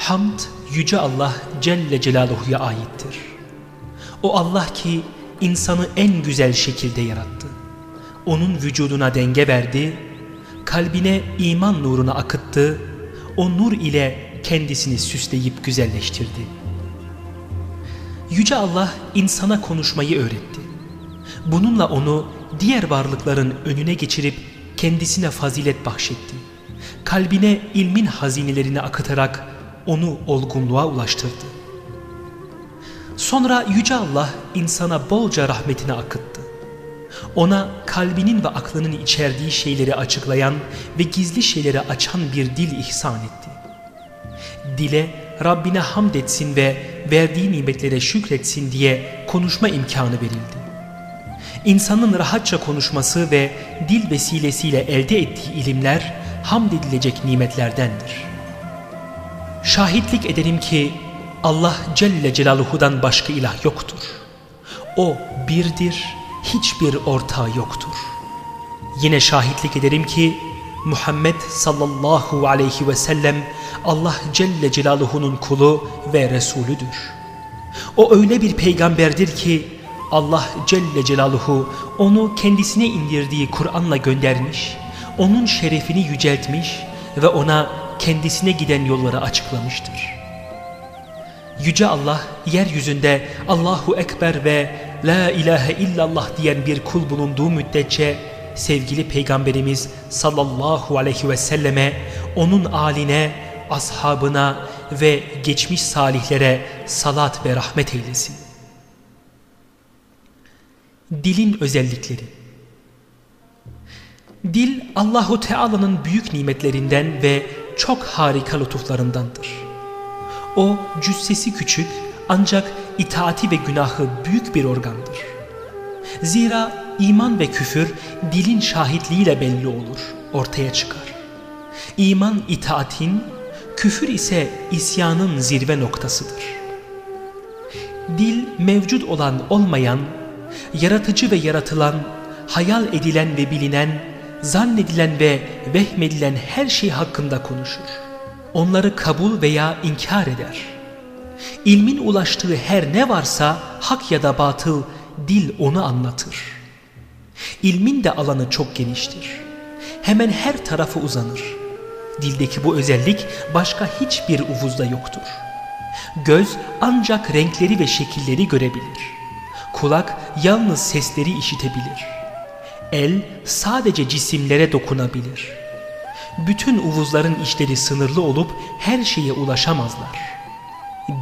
Hamd Yüce Allah Celle Celaluhu'ya aittir. O Allah ki insanı en güzel şekilde yarattı. Onun vücuduna denge verdi, kalbine iman nurunu akıttı, o nur ile kendisini süsleyip güzelleştirdi. Yüce Allah insana konuşmayı öğretti. Bununla onu diğer varlıkların önüne geçirip kendisine fazilet bahşetti. Kalbine ilmin hazinelerini akıtarak onu olgunluğa ulaştırdı. Sonra Yüce Allah insana bolca rahmetini akıttı. Ona kalbinin ve aklının içerdiği şeyleri açıklayan ve gizli şeyleri açan bir dil ihsan etti. Dile Rabbine hamd etsin ve verdiği nimetlere şükretsin diye konuşma imkanı verildi. İnsanın rahatça konuşması ve dil vesilesiyle elde ettiği ilimler hamd edilecek nimetlerdendir. Şahitlik ederim ki Allah Celle Celaluhu'dan başka ilah yoktur. O birdir, hiçbir ortağı yoktur. Yine şahitlik ederim ki Muhammed sallallahu aleyhi ve sellem Allah Celle Celaluhu'nun kulu ve Resulüdür. O öyle bir peygamberdir ki Allah Celle Celaluhu onu kendisine indirdiği Kur'an'la göndermiş, onun şerefini yüceltmiş ve ona kendisine giden yolları açıklamıştır. Yüce Allah yeryüzünde Allahu Ekber ve La ilahe illallah diyen bir kul bulunduğu müddetçe sevgili Peygamberimiz sallallahu aleyhi ve selleme, onun aline, ashabına ve geçmiş salihlere salat ve rahmet eylesin. Dilin özellikleri Dil Allahu Teala'nın büyük nimetlerinden ve çok harika lütuflarındandır. O cüssesi küçük ancak itaati ve günahı büyük bir organdır. Zira iman ve küfür dilin şahitliğiyle belli olur, ortaya çıkar. İman itaatin, küfür ise isyanın zirve noktasıdır. Dil mevcut olan olmayan, yaratıcı ve yaratılan, hayal edilen ve bilinen, zannedilen ve vehmedilen her şey hakkında konuşur. Onları kabul veya inkar eder. İlmin ulaştığı her ne varsa hak ya da batıl dil onu anlatır. İlmin de alanı çok geniştir. Hemen her tarafı uzanır. Dildeki bu özellik başka hiçbir uvuzda yoktur. Göz ancak renkleri ve şekilleri görebilir. Kulak yalnız sesleri işitebilir. El sadece cisimlere dokunabilir. Bütün uvuzların işleri sınırlı olup her şeye ulaşamazlar.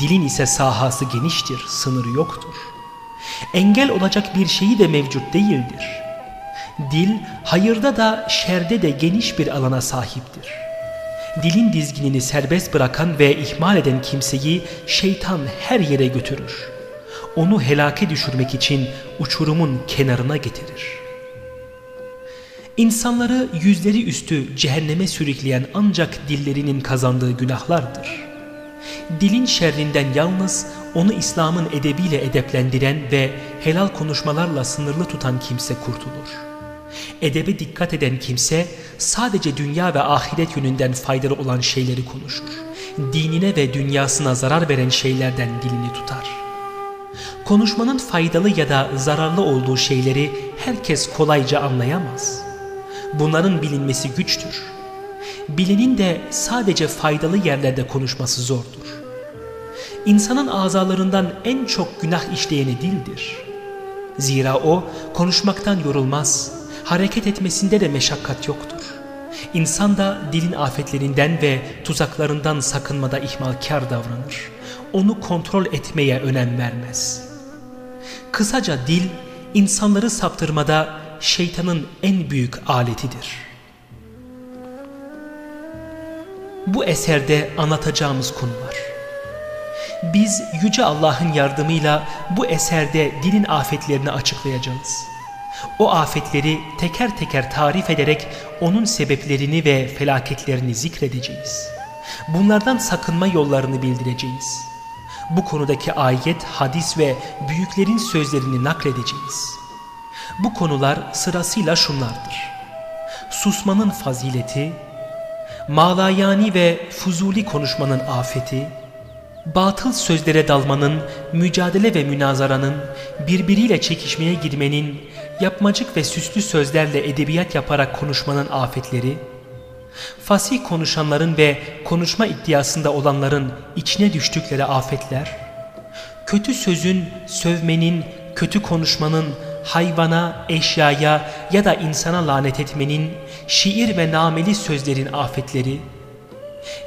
Dilin ise sahası geniştir, sınırı yoktur. Engel olacak bir şeyi de mevcut değildir. Dil hayırda da şerde de geniş bir alana sahiptir. Dilin dizginini serbest bırakan ve ihmal eden kimseyi şeytan her yere götürür. Onu helake düşürmek için uçurumun kenarına getirir. İnsanları yüzleri üstü cehenneme sürükleyen ancak dillerinin kazandığı günahlardır. Dilin şerrinden yalnız onu İslam'ın edebiyle edeplendiren ve helal konuşmalarla sınırlı tutan kimse kurtulur. Edebe dikkat eden kimse sadece dünya ve ahiret yönünden faydalı olan şeyleri konuşur. Dinine ve dünyasına zarar veren şeylerden dilini tutar. Konuşmanın faydalı ya da zararlı olduğu şeyleri herkes kolayca anlayamaz. Bunların bilinmesi güçtür. Bilenin de sadece faydalı yerlerde konuşması zordur. İnsanın azalarından en çok günah işleyeni dildir. Zira o konuşmaktan yorulmaz, hareket etmesinde de meşakkat yoktur. İnsan da dilin afetlerinden ve tuzaklarından sakınmada ihmalkar davranır. Onu kontrol etmeye önem vermez. Kısaca dil, insanları saptırmada şeytanın en büyük aletidir. Bu eserde anlatacağımız konular. Biz Yüce Allah'ın yardımıyla bu eserde dilin afetlerini açıklayacağız. O afetleri teker teker tarif ederek onun sebeplerini ve felaketlerini zikredeceğiz. Bunlardan sakınma yollarını bildireceğiz. Bu konudaki ayet, hadis ve büyüklerin sözlerini nakledeceğiz. Bu konular sırasıyla şunlardır. Susmanın fazileti, malayani ve fuzuli konuşmanın afeti, batıl sözlere dalmanın, mücadele ve münazaranın, birbiriyle çekişmeye girmenin, yapmacık ve süslü sözlerle edebiyat yaparak konuşmanın afetleri, fasih konuşanların ve konuşma iddiasında olanların içine düştükleri afetler, kötü sözün, sövmenin, kötü konuşmanın, hayvana, eşyaya ya da insana lanet etmenin, şiir ve nameli sözlerin afetleri,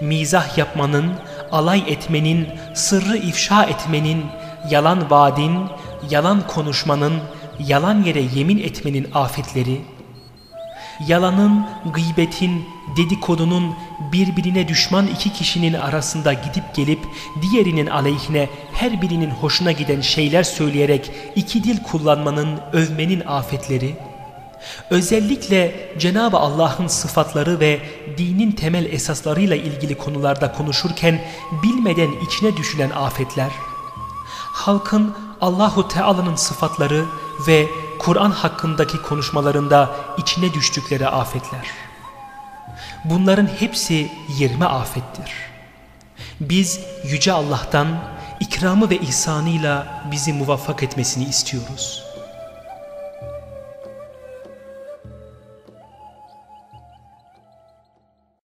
mizah yapmanın, alay etmenin, sırrı ifşa etmenin, yalan vaadin, yalan konuşmanın, yalan yere yemin etmenin afetleri, yalanın, gıybetin, dedikodunun birbirine düşman iki kişinin arasında gidip gelip diğerinin aleyhine her birinin hoşuna giden şeyler söyleyerek iki dil kullanmanın, övmenin afetleri, özellikle Cenab-ı Allah'ın sıfatları ve dinin temel esaslarıyla ilgili konularda konuşurken bilmeden içine düşülen afetler, halkın Allahu Teala'nın sıfatları ve Kur'an hakkındaki konuşmalarında içine düştükleri afetler. Bunların hepsi yirmi afettir. Biz Yüce Allah'tan ikramı ve ihsanıyla bizi muvaffak etmesini istiyoruz.